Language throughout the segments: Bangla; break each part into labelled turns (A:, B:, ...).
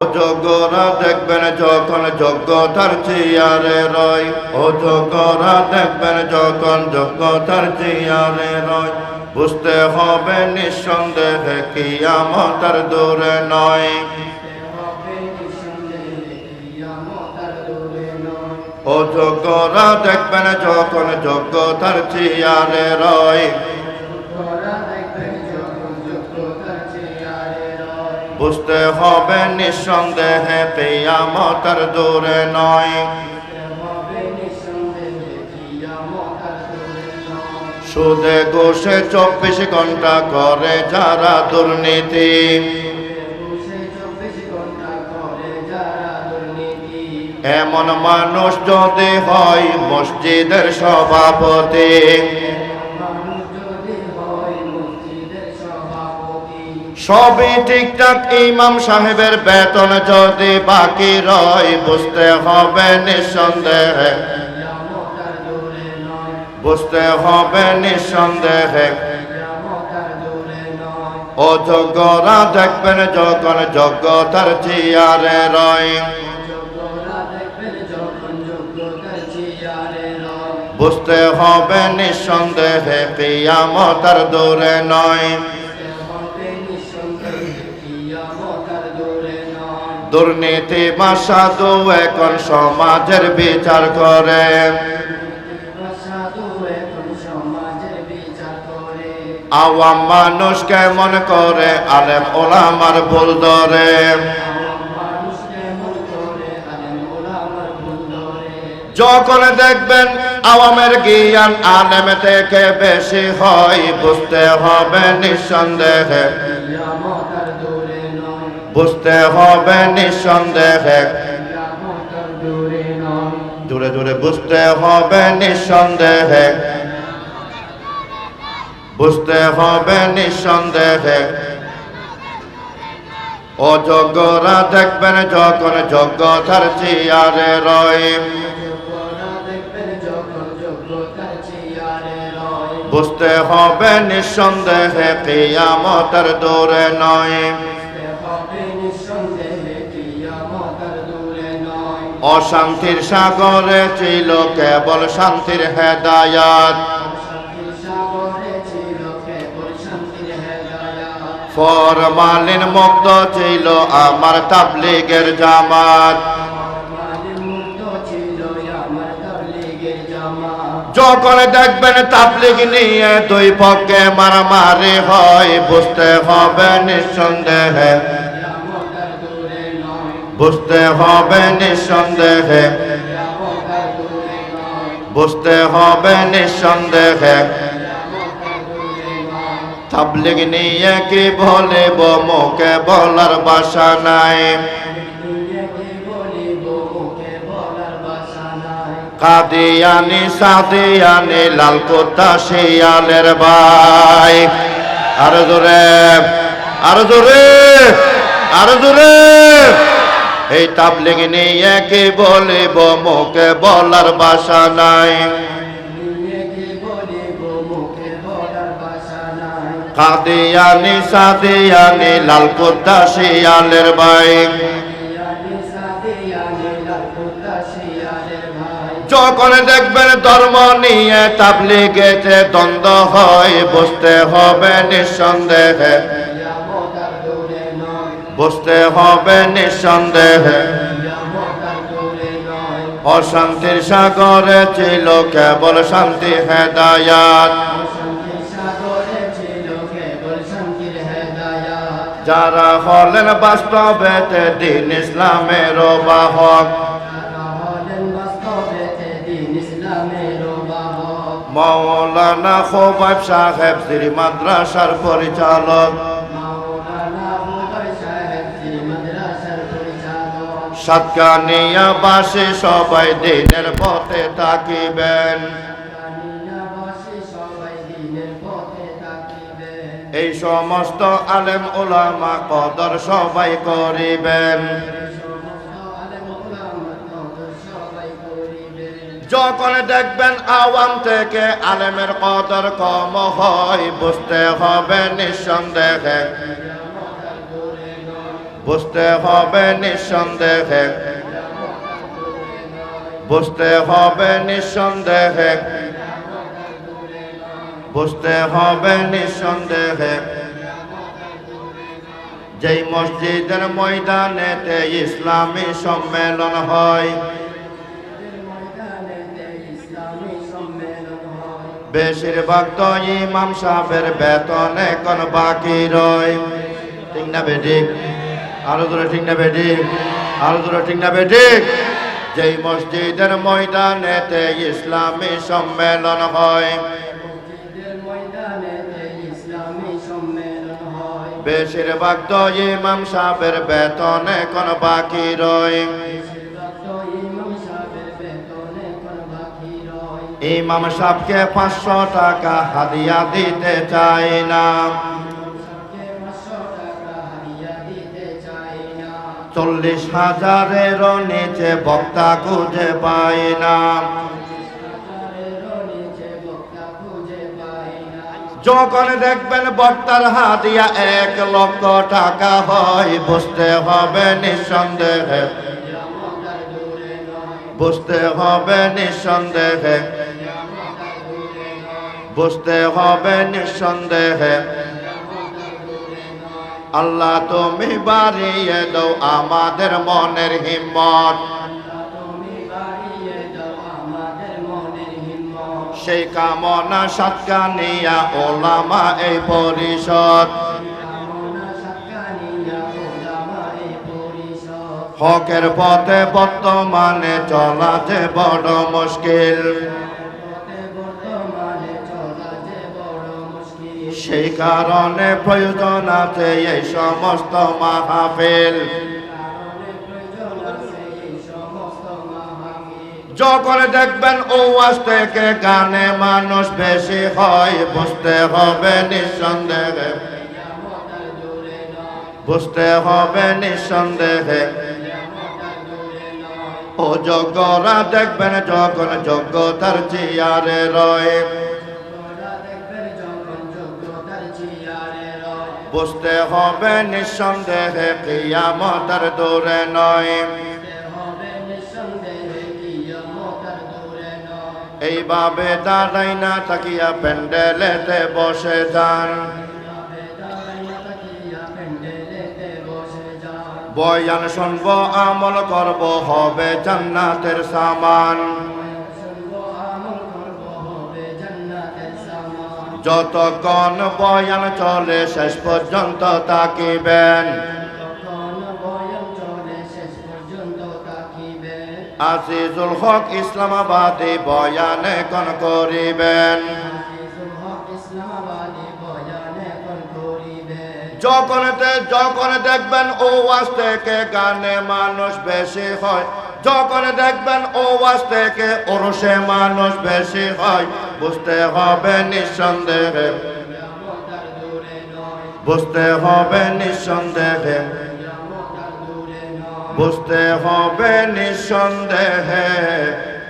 A: যোগরা দেখবেন যখন যোগ্যতার চেয়ারে রয়। ও যোগরা দেখবেন যখন যোগ্যতার চেয়ারে রয়। বুঝতে হবে নিঃসন্দেহে কিয়ামতার দূরে নয়। ও যোগ্যরা দেখবেন যখন যোগ্যতার চেয়ারে রয়। বুঝতে হবে নিঃসন্দেহে, কিয়ামতার দূরে নয়। সুদে গোষে চব্বিশ ঘণ্টা করে যারা দুর্নীতি। এমন মানুষ যদি হয় মসজিদের সভাপতি। সবই ঠিকঠাক, ইমাম সাহেবের বেতন যদি বাকি রয়, বুঝতে হবে নিঃসন্দেহে। বুঝতে হবে নিঃসন্দেহে। অযোগ্যরা দেখবেন যখন যোগ্যতার চেয়ারে রয়। বুঝতে হবে নিঃসন্দেহে, কিয়ামতার দূরে নয়। দুর্নীতি মাসাদু এখন সমাজের বিচার করে। আওয়াম মানুষ কেমন করে? আলেম ওলামার ভুল ধরে। যখন দেখবেন আওয়ামের জ্ঞান আলেম থেকে বেশি হয়, বুঝতে হবে নিঃসন্দেহে। বুঝতে হবে নিঃসন্দেহে। জোরে জোরে বুঝতে হবে নিঃসন্দেহে। বুঝতে হবে নিঃসন্দেহে। অযোগ্যরা দেখবেন যখন যোগ্যতার চেয়ারে রয়। বুঝতে হবে নিঃসন্দেহে কিয়ামতের দূরে নয়। অশান্তির সাগরে ছিল কেবল শান্তির হেদায়াত। ফরমালিন মুক্ত ছিল আমার তাবলিগের জামাত। যখন দেখবেন তাবলিগ নিয়ে দুই পক্ষে মারামারি হয়, বুঝতে হবে নিঃসন্দেহে বুঝতে হবে নিঃসন্দেহে। বুঝতে হবে নিঃসন্দেহে। তাবলিগ নিয়ে কি বলিব? মুখে বলার বাসা নাই। কাদিয়ানি, সাদিয়ানি, লাল কোতা শিয়ালের ভাই। আর জোরে আর জোরে আর জোরে। এই তাবলিগ নিয়ে কি বলিব? মুখে বলার বাসা নাই। কাদিয়ানি সাদিয়ানি লাল কোতা শিয়ালের ভাই। যখন দেখবেন ধর্ম নিয়ে তাবলিগেতে দ্বন্দ্ব হয়, বুঝতে হবে নিঃসন্দেহে। বুঝতে হবে নিঃসন্দেহে। অশান্তির সাগরে ছিল কেবল শান্তি, হেদায়াত। যারা হলেন বাস্তবেতে দিন ইসলামের বাহক মৌলানা খোবাব সাহেব, শ্রী মাদ্রাসার পরিচালক। সাতকানিয়া বাসে সবাই দিনের পথে থাকিবেন এই সমস্ত আলেম ওলামা কদর সবাই করিবেন। যখন দেখবেন আওয়াম থেকে আলেমের কদর কম হয়, বুঝতে হবে নিঃসন্দেহে বুঝতে হবে নিঃসন্দেহে। বুঝতে হবে নিঃসন্দেহে। বুঝতে হবে নিঃসন্দেহে। যেই মসজিদের ময়দানেতে ইসলামী সম্মেলন হয়, বেশিরভাগ তো ইমাম সাহেবের বেতন এখন বাকি রয়। ঠিক না বেঠিক? আরও দূরে ঠিক না বেঠিক আরও দূরে ঠিক না বেঠিক যেই মসজিদের ময়দানেতে ইসলামী সম্মেলন হয়, বেশিরভাগ তো ইমাম সাহেবের বেতন এখন বাকি রয়। ইমাম সাহেবকে পাঁচশো টাকা হাদিয়া দিতে চাই না। চল্লিশ হাজারের নিচে বক্তা খুঁজে পাই না। যখন দেখবেন বক্তার হাতিয়া এক লক্ষ টাকা হয়, বুঝতে হবে নিঃসন্দেহে। বুঝতে হবে নিঃসন্দেহে। বুঝতে হবে নিঃসন্দেহে। আল্লাহ তুমি বাড়িয়ে দাও আমাদের মনের হিম্মত। সেই কামনা সৎকানিয়া ওলামা এই পরিষদ। হকের পথে বর্তমানে চলা যে বড় মুশকিল। সেই কারণে প্রয়োজন আছে এই সমস্ত মাহফিল। যখন দেখবেন ও আজ থেকে গানে মানুষ বেশি হয়, বুঝতে হবে নিঃসন্দেহে। বুঝতে হবে নিঃসন্দেহে। ও যোগ্যরা দেখবেন যখন যোগ্যতার চেয়ারে রয় বুঝতে হবে নিঃসন্দেহে কিয়ামতের দূরে নয়। এইভাবে দাঁড়াই না থাকিয়া প্যান্ডেলেতে বসে যান। বয়ান শুনব, আমল করব, হবে জান্নাতের সামান। যতক্ষণ বয়ান চলে, শেষ পর্যন্ত তাকিবেন। আজিজুল হক ইসলামাবাদী বয়ানে কোন করিবেন। যখন যখন দেখবেন ও ওয়াজ থেকে গানে মানুষ বেশি হয়, যখন দেখবেন ও ওয়াজ থেকে ওরসে মানুষ বেশি হয় বুঝতে হবে নিঃসন্দেহে। বুঝতে হবে নিঃসন্দেহে। বুঝতে হবে নিঃসন্দেহে।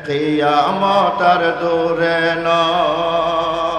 A: কিয়ামতার দূরে নয়।